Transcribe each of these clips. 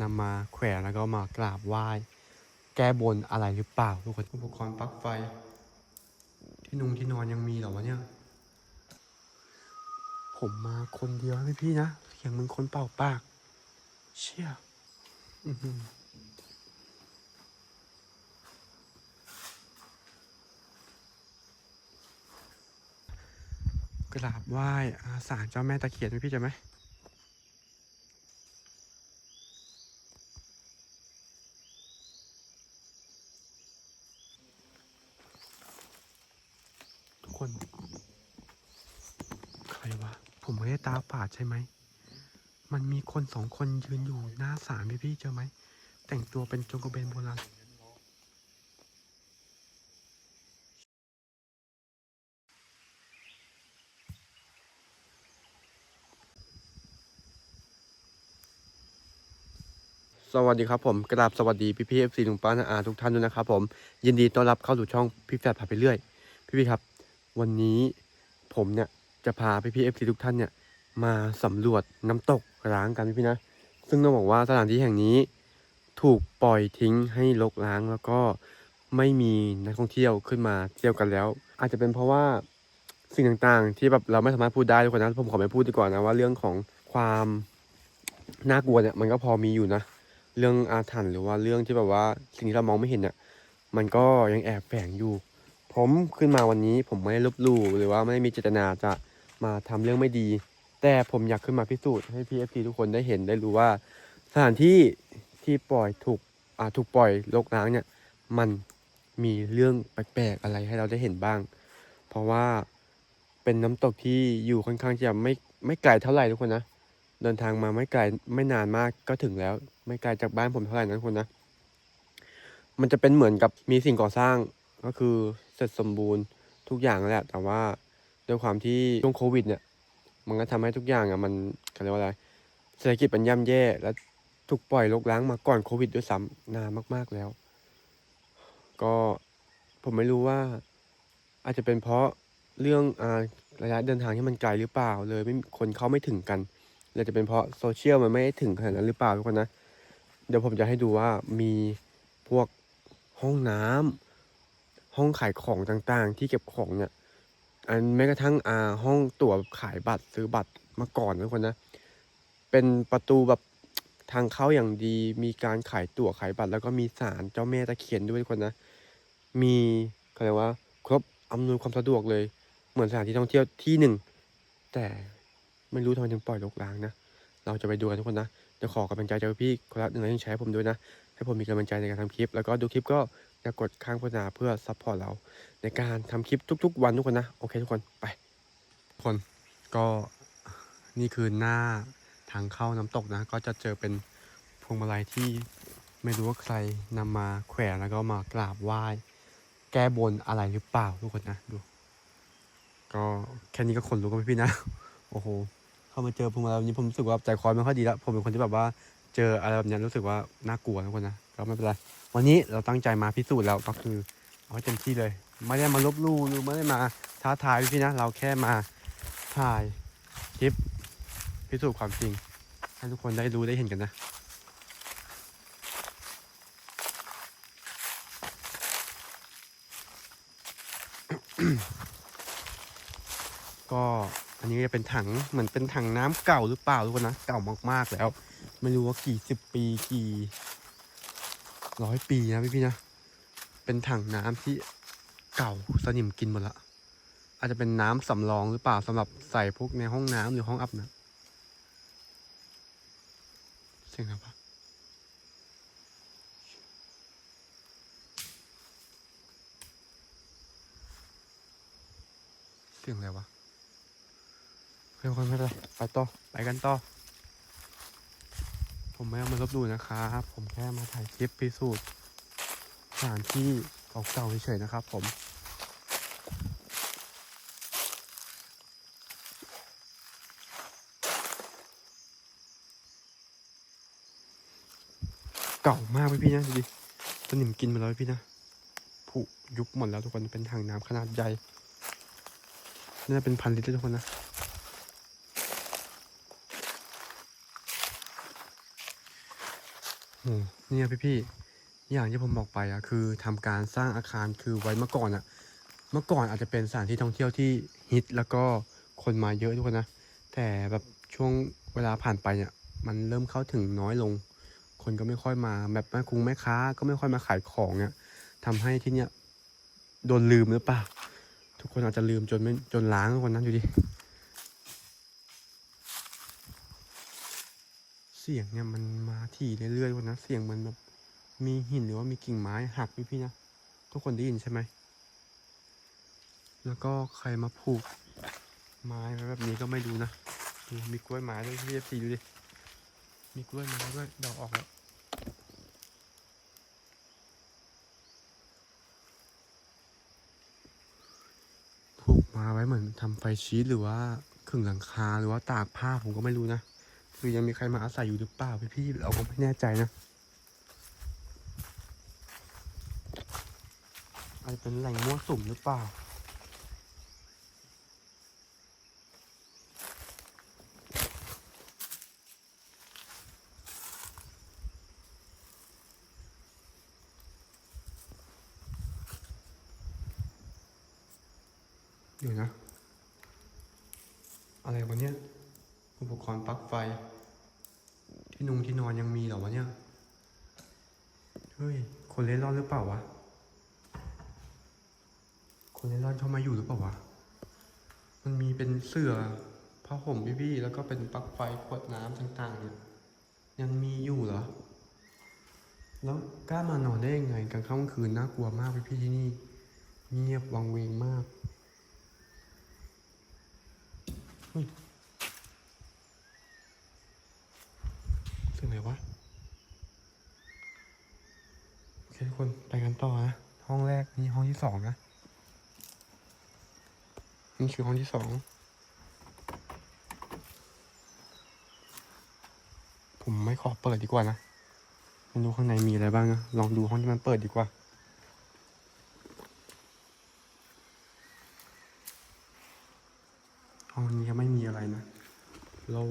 นำมาแขวนแล้วก็มากราบไหว้ แก้บนอะไรหรือเปล่าทุกคนอุปกรณ์ปลั๊กไฟ ที่นุงที่นอนยังมีเหรอวะเนี่ย ผมมาคนเดียวนะพี่นะเสียงมันคนเป่าปาก เชี่ยกราบไหว้อาสารเจ้าแม่ตะเคียนไหมพี่จะไหม ทุกคน ใครวะ ผมไม่ได้ตาฝาดใช่ไหม มันมีคนสองคนยืนอยู่หน้าศาลพี่พี่เจอไหม แต่งตัวเป็นจงกระเบนโบราณสวัสดีครับผมกราบสวัสดีพี่พี่เอฟซีลุงป้านาอาทุกท่านด้วยนะครับผมยินดีต้อนรับเข้าสู่ช่องพี่แฟดพาไปเรื่อย พี่พี่ครับ วันนี้ผมเนี่ย จะพาพี่พี่เอฟซีทุกท่านเนี่ยมาสำรวจน้ำตกร้างกันพี่พี่ๆนะ ซึ่งต้องบอกว่าสถานที่แห่งนี้ถูกปล่อยทิ้งให้รกร้างแล้วก็ไม่มีนักท่องเที่ยวขึ้นมาเที่ยวกันแล้ว อาจจะเป็นเพราะว่าสิ่งต่างๆ ที่แบบเราไม่สามารถพูดได้ทุกคนนะผมขอไม่พูดดีกว่านะว่าเรื่องของความน่ากลัวเนี่ยมันก็พอมีอยู่นะ เรื่องอาถรรพ์หรือว่าเรื่องที่แบบว่าสิ่งที่เรามองไม่เห็นเนี่ยมันก็ยังแอบแฝงอยู่ ผมขึ้นมาวันนี้ผมไม่ได้ลบลู่หรือว่าไม่มีเจตนาจะ มาทำเรื่องไม่ดี แต่ผมอยากขึ้นมาพิสูจน์ให้พี่เอฟซีทุกคนได้เห็นได้รู้ว่า สถานที่ที่ปล่อยถูกอ่าถูกปล่อยรกร้างเนี่ย มันมีเรื่องแปลกๆอะไรให้เราได้เห็นบ้าง เพราะว่าเป็นน้ำตกที่อยู่ค่อนข้างจะไม่ไม่ไกลเท่าไหร่ทุกคนนะเดินทางมาไม่ไกลไม่นานมากก็ถึงแล้ว ไม่ไกลจากบ้านผมเท่าไหร่นะทุกคนนะมันจะเป็นเหมือนกับมีสิ่งก่อสร้างก็คือเสร็จสมบูรณ์ทุกอย่างแหละแต่ว่า ด้วยความที่ช่วงโควิดเนี่ย มันก็ทำให้ทุกอย่างอะมันเขาเรียกว่าอะไรเศรษฐกิจมันย่ำแย่และถูกปล่อยรกร้างมาก่อนโควิดด้วยซ้ำนานมาก ๆแล้ว ก็ผมไม่รู้ว่า อาจจะเป็นเพราะเรื่องอ่าระยะเดินทางที่มันไกลหรือเปล่า เลยไม่คนเข้าไม่ถึงกันหรือจะเป็นเพราะโซเชียลมันไม่ได้ถึงขนาดนั้นหรือเปล่าทุกคนนะ เดี๋ยวผมจะให้ดูว่ามีพวกห้องน้ำห้องขายของต่างๆ ที่เก็บของเนี่ย อันแม้กระทั่งอ่าห้องตั๋วขายบัตรซื้อบัตรมาก่อนทุกคนนะ เป็นประตูแบบทางเข้าอย่างดี มีการขายตั๋วขายบัตร แล้วก็มีศาลเจ้าแม่ตะเคียนด้วยทุกคนนะ มีเขาเรียกว่า ครบอำนวยความสะดวกเลย เหมือนสถานที่ท่องเที่ยวที่หนึ่ง แต่ไม่รู้ทำไมถึงปล่อยรกร้างนะ เราจะไปดูกันทุกคนนะเดี๋ยวขอกำลังใจจากพี่คนละหนึ่งไลค์หนึ่งแชร์ให้ผมด้วยนะ ให้ผมมีกำลังใจในการทำคลิป แล้วก็ดูคลิปก็อย่ากดข้างโฆษณาเพื่อซัพพอร์ตเรา ในการทำคลิปทุก ๆ วันทุกคนนะ โอเคทุกคนไปทุกคนก็นี่คือหน้าทางเข้าน้ำตกนะ ก็จะเจอเป็นพวงมาลัยที่ไม่รู้ว่าใครนำมาแขวนแล้วก็มากราบไหว้แก้บนอะไรหรือเปล่าทุกคนนะดู ก็แค่นี้ก็ขนลุกกันไปพี่นะ โอ้โหเข้ามาเจอพวงมาลัยแบบนี้ผมรู้สึกว่าใจคอไม่ค่อยดีแล้วผมเป็นคนที่แบบว่าเจออะไรแบบนี้รู้สึกว่าน่ากลัวทุกคนนะก็ไม่เป็นไรวันนี้เราตั้งใจมาพิสูจน์แล้วก็คือเอาให้เต็มที่เลย ไม่ได้มาลบลู่หรือไม่ได้มาท้าทายพี่นะ เราแค่มาถ่ายคลิปพิสูจน์ความจริง ให้ทุกคนได้รู้ได้เห็นกันนะก็อันนี้จะเป็นถังเหมือนเป็นถังน้ำเก่าหรือเปล่าทุกคนนะเก่ามากๆแล้ว ไม่รู้ว่ากี่สิบปีกี่ร้อยปีนะพี่ๆนะ เป็นถังน้ำที่ เก่าสนิมกินหมดละอาจจะเป็นน้ำสำรองหรือเปล่าสำหรับใส่พวกในห้องน้ำหรือห้องอาบน้ำเสียงอะไรวะเสียงอะไรวะเฮ้ยคนไม่เป็นไรไปต่อไปกันต่อ ผมไม่เอามาลบดูนะครับ ผมแค่มาถ่ายคลิปพิสูจน์สถานที่เก่าๆเฉยๆนะครับผม เก่ามากพี่พี่นะดูดิสนิมกินมาแล้วพี่นะผุยุบหมดแล้วทุกคนเป็นถังน้ำขนาดใหญ่น่าจะเป็นพันลิตรเลยทุกคนนะโอ้เนี่ยพี่พี่ๆอย่างที่ผมบอกไปอะคือทำการสร้างอาคารคือไว้เมื่อก่อนอะเมื่อก่อนอาจจะเป็นสถานที่ท่องเที่ยวที่ฮิตแล้วก็คนมาเยอะทุกคนนะ แต่แบบช่วงเวลาผ่านไปเนี่ย มันเริ่มเข้าถึงน้อยลง คนก็ไม่ค่อยมาแบบแม่คุงแม่ค้าก็ไม่ค่อยมาขายของเนี่ยทำให้ที่เนี่ยโดนลืมหรือเปล่า ทุกคนอาจจะลืมจนไม่จนล้างทุกคนนั้นอยู่ดิเสียงเนี่ยมันมาถี่เรื่อยๆวันนะเสียงมันแบบมีหินหรือว่ามีกิ่งไม้หักพี่พี่ๆนะทุกคนได้ยินใช่ไหมแล้วก็ใครมาผูกไม้แบบนี้ก็ไม่รู้นะดูมีกล้วยไม้ด้วยพี่เอฟซีดูดิ มีกล้วยม้ด้วยดอกออกแล้วผูกมาไว้เหมือนทำไฟชีตหรือว่าขึงหลังคาหรือว่าตากผ้าผมก็ไม่รู้นะ คือยังมีใครมาอาศัยอยู่หรือเปล่าพี่พี่ๆเราก็ไม่แน่ใจนะอาจจะเป็นแหล่งมั่วสุมหรือเปล่า เดี๋ยวนะ อะไรวะเนี่ย อุปกรณ์ปลั๊กไฟ ที่นุงที่นอนยังมีเหรอวะเนี่ย เฮ้ย คนเล่ร่อนหรือเปล่าวะ คนเล่ร่อนเข้ามาอยู่หรือเปล่าวะ มันมี เสือผ้าห่มพี่ๆแล้วก็เป็นปลั๊กไฟขวดน้ำต่างๆเนี่ยยังมีอยู่เหรอ แล้วกล้ามานอนได้ยังไงกลางค่ำคืนน่ากลัวมากพี่ๆที่นี่ เงียบวังเวงมากเสียงไหนวะโอเคทุกคนไปกันต่อนะห้องแรกนี่ห้องที่สองนะนี่คือห้องที่สอง ผมไม่ขอเปิดดีกว่านะไม่รู้ข้างในมีอะไรบ้างนะลองดูห้องที่มันเปิดดีกว่า ห้องนี้ก็ไม่มีอะไรนะเรา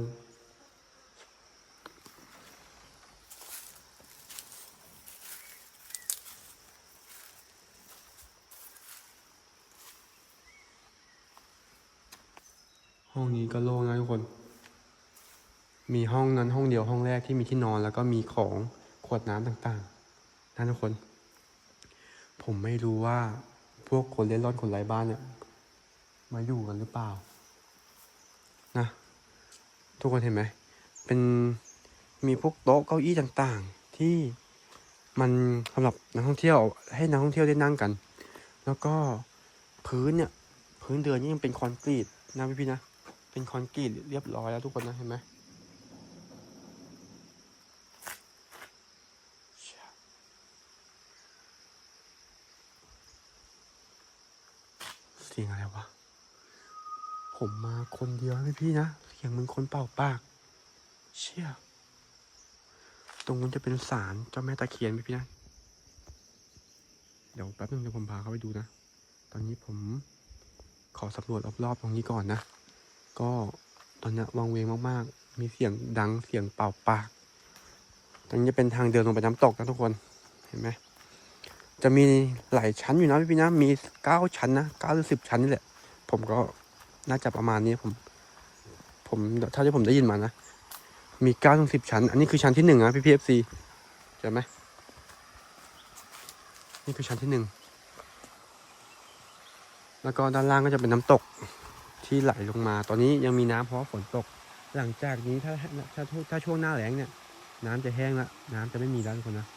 ห้องนี้ก็โล่งนะทุกคน มีห้องนั้นห้องเดียวห้องแรกที่มีที่นอนแล้วก็มีของขวดน้ำต่างๆนะทุกคน ผมไม่รู้ว่าพวกคนเล่นร่อนคนไร้บ้านเนี่ยมาอยู่กันหรือเปล่า นะ ทุกคนเห็นไหมเป็นมีพวกโต๊ะเก้าอี้ต่างๆ ที่มันสำหรับนักท่องเที่ยว ให้นักท่องเที่ยวได้นั่งกัน แล้วก็พื้นเนี่ยพื้นเดือนนี่ยังเป็นคอนกรีตนะพี่ๆนะเป็นคอนกรีตเรียบร้อยแล้วทุกคนนะเห็นไหมเชี่ยเสียงอะไรวะ ผมมาคนเดียวนะพี่นะเสียงเหมันคนเป่าปาก เชี่ยตรงนู้นจะเป็นศาลเจ้าแม่ตะเคียนพี่นะ เดี๋ยวแป๊บนึงเดี๋ยวผมพาเข้าไปดูนะ ตอนนี้ผมขอสำรวจรอบๆตรงนี้ก่อนนะ ก็ตอนนี้วังเวงมากๆ มีเสียงดังเสียงเป่าปาก ตรงนี้จะเป็นทางเดินลงไปน้ำตกนะทุกคน เห็นไหม จะมีหลายชั้นอยู่นะพี่นะ มีเก้าชั้นนะเก้าหรือสิบชั้นนี่แหละ ผมก็ น่าจะประมาณนี้ผม ผมเท่าที่ผมได้ยินมานะ มีเก้าถึงสิบชั้น อันนี้คือชั้นที่หนึ่งนะพี่พีเอฟซีเห็นไหมนี่คือชั้นที่หนึ่งแล้วก็ด้านล่างก็จะเป็นน้ำตกที่ไหลลงมา ตอนนี้ยังมีน้ำเพราะฝนตก หลังจากนี้ถ้าถ้าถ้าถ้าช่วงหน้าแล้งเนี่ย น้ำจะแห้งละน้ำจะไม่มีแล้วทุกคนนะ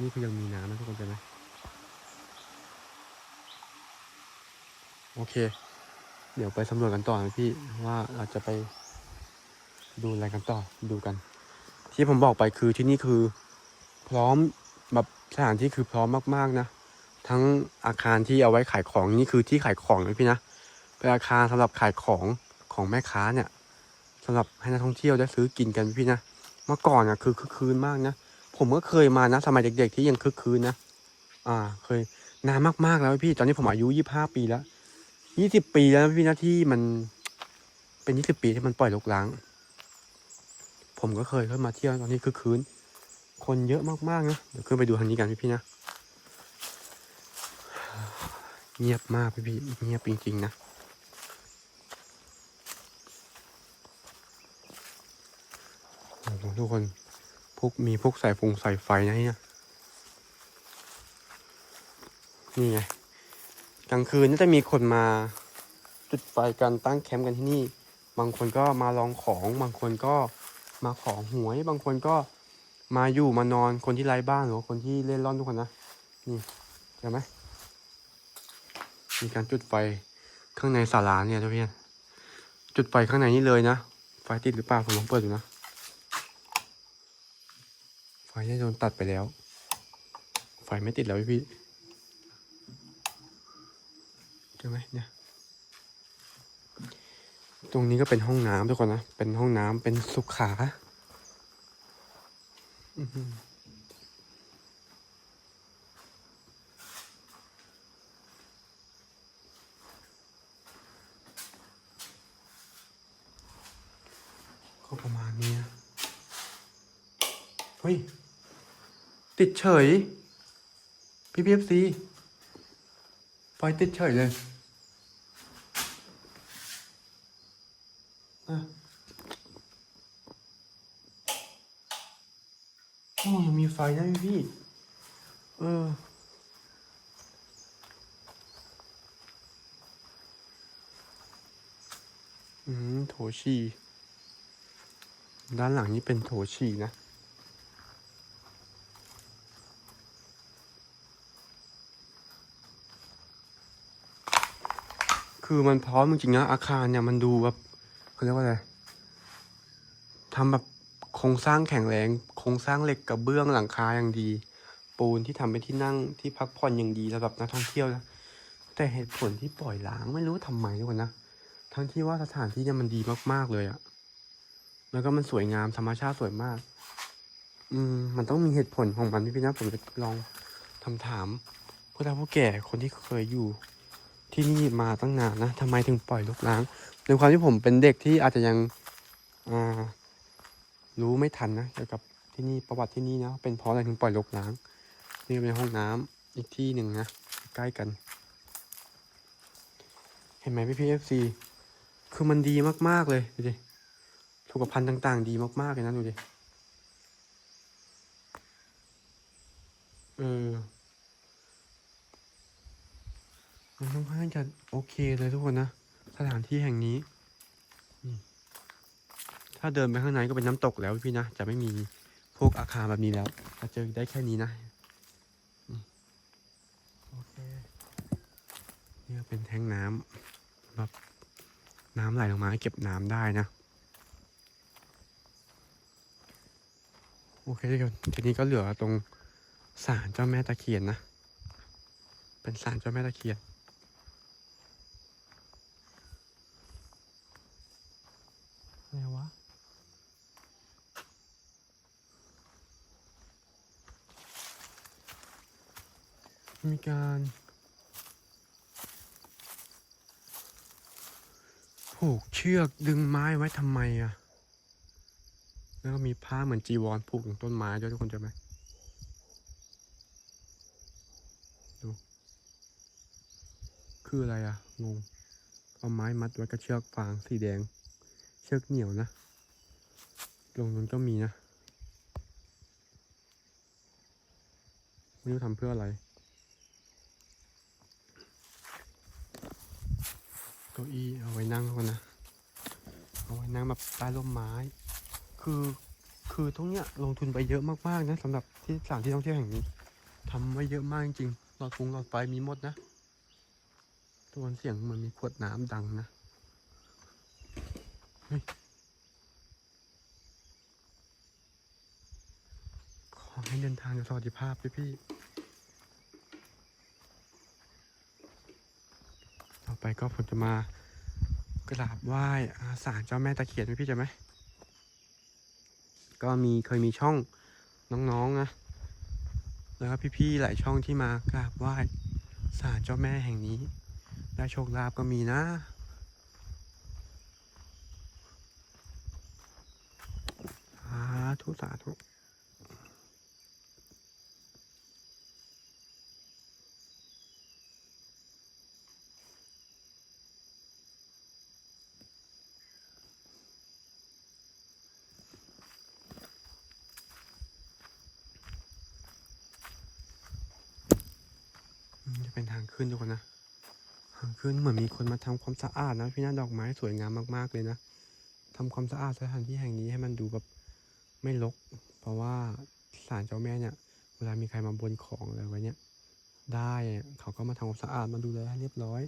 นี่คือยังมีน้ำนะทุกคนเห็นไหมโอเค เดี๋ยวไปสำรวจกันต่อนะพี่ว่าเราจะไปดูอะไรกันต่อดูกัน ที่ผมบอกไปคือที่นี่คือพร้อมแบบสถานที่คือพร้อมมากๆนะ ทั้งอาคารที่เอาไว้ขายของนี่คือที่ขายของนะพี่นะเป็นอาคารสำหรับขายของของแม่ค้าเนี่ยสำหรับให้นักท่องเที่ยวได้ซื้อกินกันพี่นะเมื่อก่อนอะคือคึกคืนมากนะผมก็เคยมานะ สมัยเด็ก ๆ ที่ยังคึกคืนนะอ่า เคยนานมากๆแล้วพี่ตอนนี้ผมอายุยี่ห้าปีแล้ว ยี่สิบปีแล้วพี่นะที่มันเป็นยี่สิบปีที่มันปล่อยลกล้าง ผมก็เคยเข้ามาเที่ยวตอนนี้คึกคืน คนเยอะมากๆนะเดี๋ยวขึ้นไปดูทางนี้กันพี่ๆนะเงียบมากพี่ๆเงียบจริงๆนะทุกคนพวกมีพวกสายฟงสายไฟนะเนี่ยนี่ไง กลางคืนน่าจะมีคนมาจุดไฟกันตั้งแคมป์กันที่นี่ บางคนก็มาลองของ บางคนก็มาขอหวย บางคนก็มาอยู่มานอนคนที่ไร้บ้านหรือว่าคนที่เล่นร่อนทุกคนนะ นี่เห็นไหมมีการจุดไฟข้างในศาลาเนี่ยทุกเพื่อนจุดไฟข้างในนี่เลยนะ ไฟติดหรือเปล่าผมลองเปิดดูนะ ไฟได้โดนตัดไปแล้ว ไฟไม่ติดแล้วพี่พี่ ใช่ไหมเนี่ย ตรงนี้ก็เป็นห้องน้ำทุกคนนะ เป็นห้องน้ำเป็นสุขาก็ประมาณนี้เฮ้ย ติดเฉยพี่พีเอฟซี ไฟติดเฉยเลยโอ้ยังมีไฟนะพี่พี่เอออืม โถฉี่ด้านหลังนี่เป็นโถฉี่นะ คือมันพร้อมจริงๆนะอาคารเนี่ยมันดูแบบเขาเรียกว่าอะไรทำแบบโครงสร้างแข็งแรงโครงสร้างเหล็กกระเบื้องหลังคาอย่างดี ปูนที่ทำเป็นที่นั่งที่พักผ่อนอย่างดีสำหรับนักท่องเที่ยวนะแต่เหตุผลที่ปล่อยล้างไม่รู้ทำไมทุกคนนะทั้งที่ว่าสถานที่เนี่ยมันดีมากๆเลยอะแล้วก็มันสวยงามธรรมชาติสวยมาก อืม มันต้องมีเหตุผลของมันพี่ๆนะผมจะลองทำถามผู้เฒ่าผู้แก่คนที่เคยอยู่ ที่นี่มาตั้งนานนะทำไมถึงปล่อยรกร้างในความที่ผมเป็นเด็กที่อาจจะยังรู้ไม่ทันนะเกี่ยวกับที่นี่ประวัติที่นี่นะเป็นเพราะอะไรถึงปล่อยรกร้าง นี่เป็นห้องน้ำอีกที่หนึ่งนะใกล้กัน เห็นไหมพี่พีเอฟซีคือมันดีมากๆเลยดูดิสุขภัณฑ์ต่างๆ ดีมากๆเลยนะดูดิเออ มันค่อนข้างจะโอเคเลยทุกคนนะ สถานที่แห่งนี้นี่ถ้าเดินไปข้างในก็เป็นน้ำตกแล้วพี่นะ จะไม่มีพวกอาคารแบบนี้แล้วจะเจอได้แค่นี้นะโอเคนี่ก็เป็นแทงน้ำแบบน้ำไหลลงมาเก็บน้ำได้นะ โอเคทุกคนทีนี้ก็เหลือตรงศาลเจ้าแม่ตะเคียนนะ เป็นศาลเจ้าแม่ตะเคียน อะไรวะ มี การผูกเชือกดึงไม้ไว้ทำไมอะแล้วก็มีผ้าเหมือนจีวรผูกถึงต้นไม้ด้วยทุกคนจะไหมดู คืออะไรอะงง เอาไม้มัดไว้กับเชือกฟางสีแดง เชือกเหนียวนะตรงนั้นก็มีนะ ไม่รู้ทำเพื่ออะไร ก้าอี้เอาไว้นั่งก่อนนะ เอาไว้นั่งแบบใต้ร่มไม้ คือคือตรงเนี้ยลงทุนไปเยอะมากๆนะสำหรับที่สถานที่ท่องเที่ยวแห่งนี้ทำไว้เยอะมากจริงๆหลอดฟงหลอดไฟมีหมดนะตัวเสียงมันมีขวดน้ำดังนะขอให้เดินทางโดยสวัสดิภาพพี่พี่ๆต่อไป ก็ผมจะมากราบไหว้าศาลเจ้าแม่ตะเคียนพี่พี่จะไหม ก็มีเคยมีช่องน้องๆนะแล้วก็พี่ๆหลายช่องที่มากราบไหว้ศาลเจ้าแม่แห่งนี้ ได้โชคลาภก็มีนะสาธุสาธุ จะเป็นทางขึ้นทุกคนนะทางขึ้นเหมือนมีคนมาทำความสะอาดนะพี่น่าดอกไม้สวยงามมากๆเลยนะทำความสะอาดสถานที่แห่งนี้ให้มันดูแบบไม่รกเพราะว่าศาลเจ้าแม่เนี่ย เวลามีใครมาบนของอะไรไว้เนี่ย ได้เขาก็มาทำความสะอาดมาดูแลให้เรียบร้อย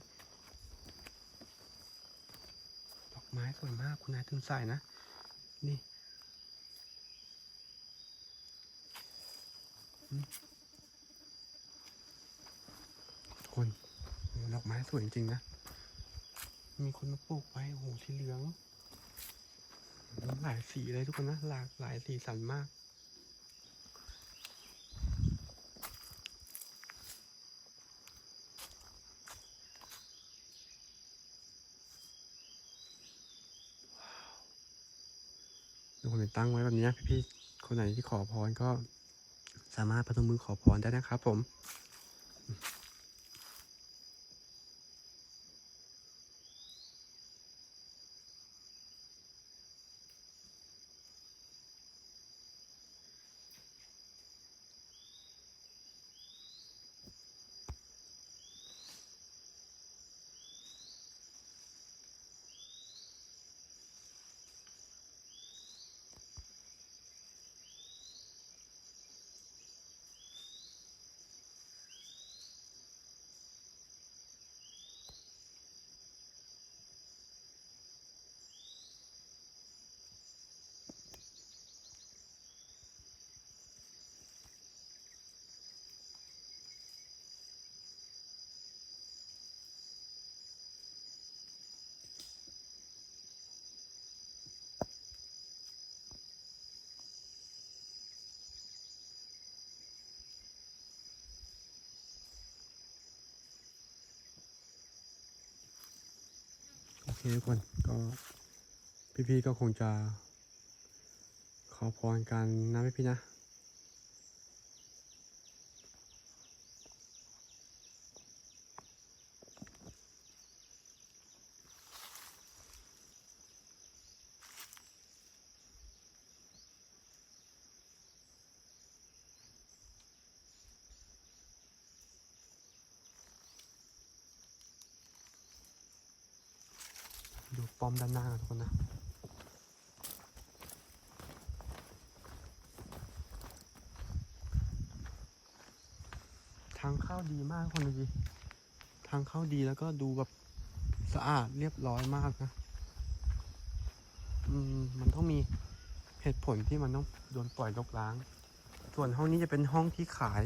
ดอกไม้สวยมากคุณนายตื่นสายนะนี่อืมทุก คนดอกไม้สวยจริงๆนะ มีคนมาปลูกไว้โอ้โหสีเหลืองหลายสีเลยทุกคนนะหลากหลายสีสันมากทุกคนตั้งไว้แบบนี้พี่ๆคนไหนที่ขอพรก็สามารถพนมมือขอพรได้นะครับผม เคทุกคนก็พี่ๆก็คงจะ ขอพรกันนะพี่ๆนะ ดู ป้อมด้านหน้านทุกคนนะทางเข้าดีมากทุกคนดูดิทางเข้าดีแล้วก็ดูแบบสะอาดเรียบร้อยมากนะ อืม มันต้องมีเหตุผลที่มันต้องโดนปล่อยรกล้าง ส่วนห้องนี้จะเป็นห้องที่ขาย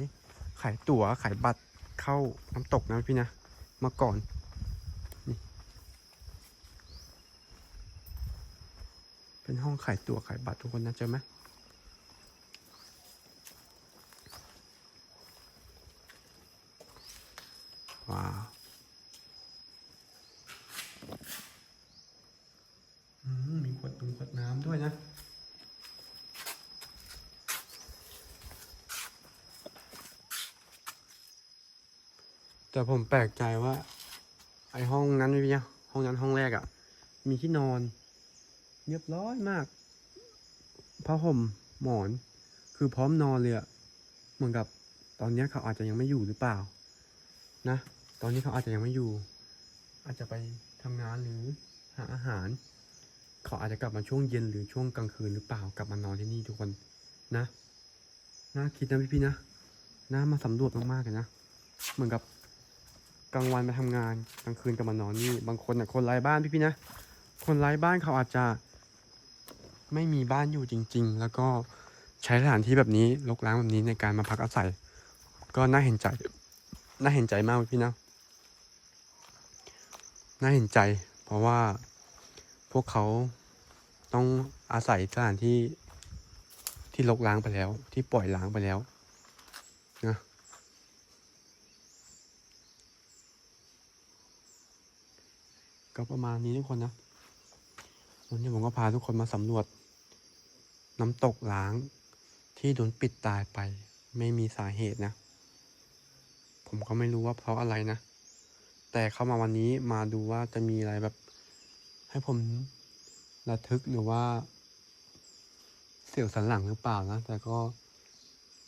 ขายตั๋วขายบัตรเข้าน้ำตกนะพี่นะเมื่อก่อน เป็นห้องขายตั๋วขายบัตรทุกคนนะเจอไหมว้าวมีขวดตุงขวดน้ำด้วยนะแต่ผมแปลกใจว่า ไอห้องนั้นพี่เนี่ยห้องนั้นห้องแรกอะ่ะ มีที่นอน เรียบร้อยมากผ้าห่มหมอน คือพร้อมนอนเลยอะเหมือนกับตอนนี้เขาอาจจะยังไม่อยู่หรือเปล่า นะ ตอนนี้เขาอาจจะยังไม่อยู่ อาจจะไปทำงานหรือหาอาหาร เขาอาจจะกลับมาช่วงเย็นหรือช่วงกลางคืนหรือเปล่ากลับมานอนที่นี่ทุกคนนะน่าคิดนะพี่ๆนะน่ามาสำรวจมากๆเลยนะเหมือนกับกลางวันไปทำงานกลางคืนกลับมานอนนี่บางคนอะคนไร้บ้านพี่ๆนะคนไร้บ้านเขาอาจจะ ไม่มีบ้านอยู่จริง ๆ แล้วก็ใช้สถานที่แบบนี้รกร้างแบบนี้ในการมาพักอาศัย ก็น่าเห็นใจ น่าเห็นใจมากพี่นะ น่าเห็นใจ เพราะว่าพวกเขาต้องอาศัยสถานที่ที่รกร้างไปแล้ว ที่ปล่อยล้างไปแล้วนะก็ประมาณนี้ทุกคนนะวันนี้ผมก็พาทุกคนมาสำรวจ น้ำตกล้าง ที่โดนปิดตายไป ไม่มีสาเหตุนะ ผมก็ไม่รู้ว่าเพราะอะไรนะ แต่เข้ามาวันนี้มาดูว่าจะมีอะไรแบบ ให้ผมระทึกหรือว่า เสียวสันหลังหรือเปล่านะ แต่ก็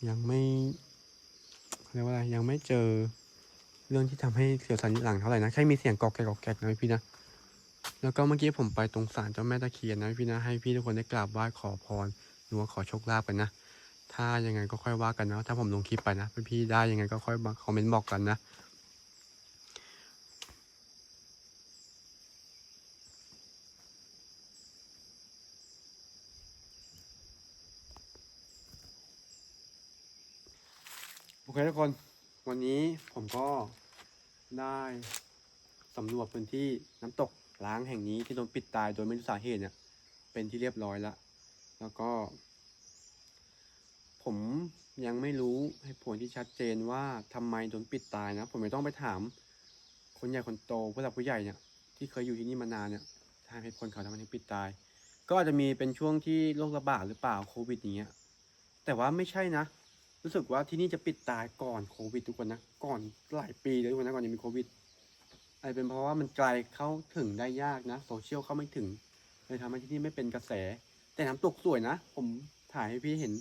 ยังไม่เรียกว่าอะไรยังไม่เจอเรื่องที่ทำให้เสียวสันหลังเท่าไหร่นะแค่มีเสียงกอกแกกกอกแกกนะพี่นะ แล้วก็เมื่อกี้ผมไปตรงศาลเจ้าแม่ตะเคียนนะพี่นะให้พี่ทุกคนได้กราบไหว้ขอพรหรือว่าขอโชคลาภกันนะ ถ้ายังไงก็ค่อยว่ากันนะถ้าผมลงคลิปไปนะพี่ๆได้ยังไงก็ค่อยมาคอมเมนต์บอกกันนะโอเคทุกคนวันนี้ผมก็ได้สำรวจพื้นที่น้ำตก ล้างแห่งนี้ที่โดนปิดตายโดยไม่รู้สาเหตุเนี่ย เป็นที่เรียบร้อยแล้วแล้วก็ ผมยังไม่รู้ให้ผลที่ชัดเจนว่าทำไมโดนปิดตายนะ ผมไม่ต้องไปถาม คนใหญ่คนโตผู้หลักผู้ใหญ่เนี่ย ที่เคยอยู่ที่นี่มานานเนี่ยทางเหตุผลเขาทำไมถึงปิดตาย ก็อาจจะมีเป็นช่วงที่โรคระบาดหรือเปล่าโควิดอย่างเงี้ยแต่ว่าไม่ใช่นะ รู้สึกว่าที่นี่จะปิดตายก่อนโควิดทุกคนนะ ก่อนหลายปีเลยทุกคนนะก่อนจะมีโควิด จเป็นเพราะว่ามันไกลเข้าถึงได้ยากนะโซเชียลเข้าไม่ถึงเลยทำให้ที่นี่ไม่เป็นกระแส แต่น้ำตกสวยนะ ผมถ่ายให้พี่เห็น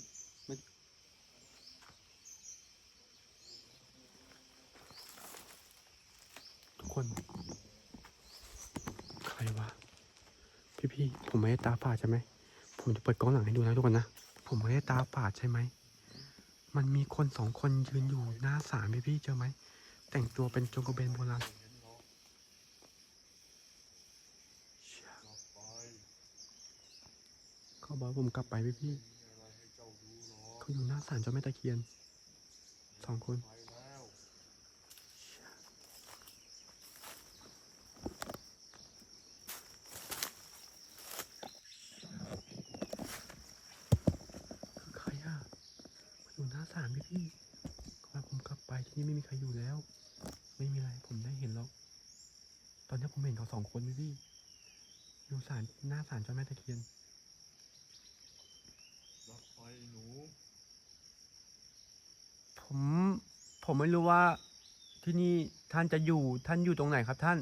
ทุกคน ใครวะพี่พี่ผมไม่ได้ตาฝาดใช่ไหมผมจะเปิดกล้องหลังให้ดูนะทุกคนนะผมไม่ได้ตาฝาดใช่ไหมมันมีคนสองคนยืนอยู่หน้าศาลพี่พี่เจอไหมแต่งตัวเป็นจงกระเบนโบราณเชี่ย เขาบอกผมกลับไปพี่พี่เขาอยู่หน้าศาลเจ้าแม่ตะเคียนสองคนคือใครอะมาอยู่หน้าศาลพี่พี่ๆก็ผมกลับไปที่นี่ไม่มีใครอยู่แล้ว ไม่มีอะไรผมได้เห็นแล้วตอนนี้ผมเห็นเขาสองคนพี่พี่อยู่ศาลหน้าศาลเจ้าแม่ตะเคียน รับไปหนู ผม ผมไม่รู้ว่าที่นี่ท่านจะอยู่ท่านอยู่ตรงไหนครับท่าน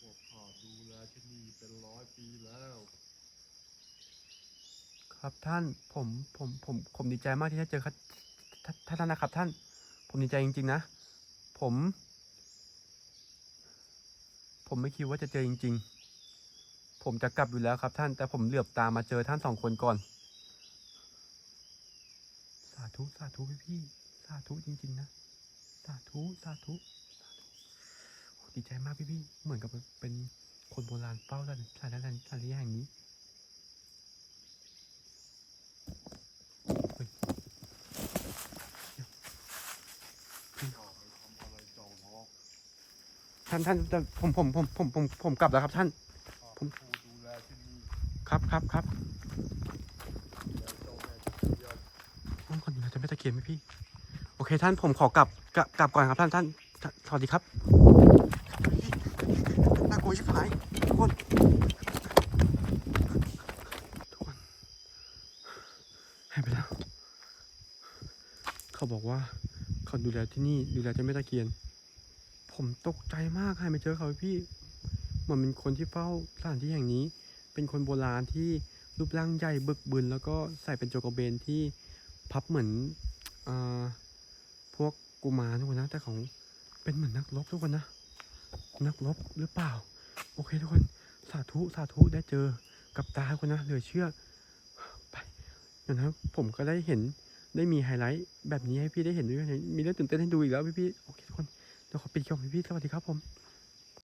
พวกข้าดูแลที่นี่เป็นร้อยปีแล้ว ครับท่าน ผมผมผมผมดีใจมากที่ได้เจอครับท่านท่านนะครับท่าน ผมดีใจจริง ๆ นะ ผม ผมไม่คิดว่าจะเจอจริง ๆ ผมจะกลับอยู่แล้วครับท่าน แต่ผมเหลือบตามมาเจอท่านสองคนก่อน สาธุสาธุพี่พี่ๆ สาธุจริง ๆ นะ สาธุสาธุสาธุดีใจมากพี่ๆเหมือนกับเป็นคนโบราณเฝ้าสถานสถานสถานที่แห่งนี้ท่านท่านผมผมผมผมผมผมกลับแล้วครับท่าน ผมครับครับครับดูแลเจ้าแม่ตะเคียนห้องคนอยู่นะจะไม่ตะเกียบไหมพี่ เคท่านผมขอกลับกลับกลับก่อนครับท่านท่านท่านสวัสดีครับน่ากลัวชิบหายทุกคนทุกคนหายไปแล้ว เขาบอกว่าเขาดูแลที่นี่ดูแลเจ้าแม่ตะเคียน ผมตกใจมากให้มาเจอเขาพี่เหมันเป็นคนที่เฝ้าสถานที่แห่งนี้ เป็นคนโบราณที่รูปร่างใหญ่บึกบึนแล้วก็ใส่เป็นโจกระเบนที่พับเหมือนอาพว กุมารทุกคนนะ แต่ของเป็นเหมือนนักรบทุกคนนะ นักรบหรือเปล่า โอเคทุกคน สาธุสาธุได้เจอกับตาทุกคนนะเหลือเชื่อ ไปเดี๋ยวนะผมก็ได้เห็นได้มีไฮไลท์แบบนี้ให้พี่ได้เห็นด้วยนะมีเรื่องตื่นเต้นให้ดูอีกแล้วพี่ๆโอเคทุกคนเดี๋ยวขอปิดคลิปของพี่ๆสวัสดีครับผม